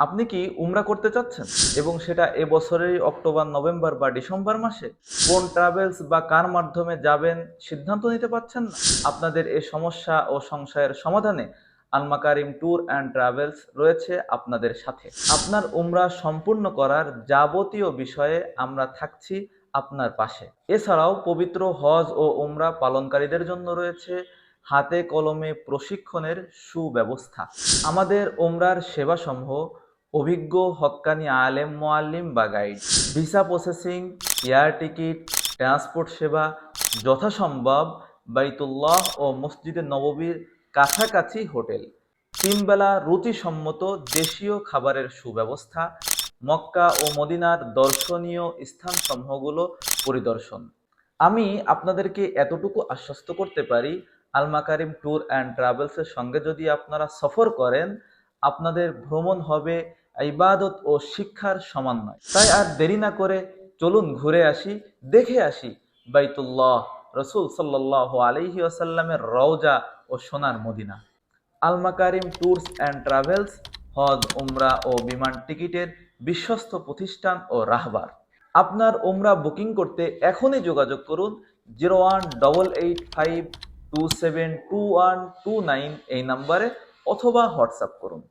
আপনি কি উমরা করতে চাচ্ছেন? এবং সেটা এ বছরেরই অক্টোবর, নভেম্বর বা ডিসেম্বর মাসে কোন ট্রাভেলস বা কার মাধ্যমে যাবেন সিদ্ধান্ত নিতে পারছেন না? আপনাদের এই সমস্যা ও সংশয়ের সমাধানে আলমাকারিম ট্যুর অ্যান্ড ট্রাভেলস রয়েছে আপনাদের সাথে। আপনার উমরা সম্পূর্ণ করার যাবতীয় বিষয়ে আমরা থাকছি আপনার পাশে। এছাড়াও পবিত্র হজ ও উমরা পালনকারীদের জন্য রয়েছে হাতে কলমে প্রশিক্ষণের সুব্যবস্থা। আমাদের ওমরার সেবাসমূহ অভিজ্ঞ, হক্কানি, আলেম মোয়াল্লিম বা guide. Visa processing, air ticket, transport সেবা, যথাসম্ভব বাইতুল্লাহ ও মসজিদে নববীর কাছাকাছি হোটেল। তিনবেলা রুচিসম্মত দেশীয় খাবারের সুব্যবস্থা, মক্কা ও মদিনার দর্শনীয় স্থানসমূহগুলো পরিদর্শন। আমি আপনাদেরকে এতটুকু আশ্বস্ত করতে পারি, আলমাকারিম ট্যুর অ্যান্ড ট্রাভেলসের সঙ্গে যদি আপনারা সফর করেন আপনাদের ভ্রমণ হবে ইবাদত ও শিক্ষার সমন্বয় তাই আর দেরি না করে চলুন ঘুরে আসি, দেখে আসি বাইতুল্লাহ রসুল সাল্লাহ আলহি আসাল্লামের রওজা ও সোনার Madina. Almakarim tours and travels, হজ, উমরা ও বিমান টিকিটের বিশ্বস্ত প্রতিষ্ঠান ও রাহবার। আপনার উমরা বুকিং করতে এখনই যোগাযোগ করুন zero one double eight five two seven two one two nine এই নাম্বারে অথবা হোয়াটসঅ্যাপ করুন।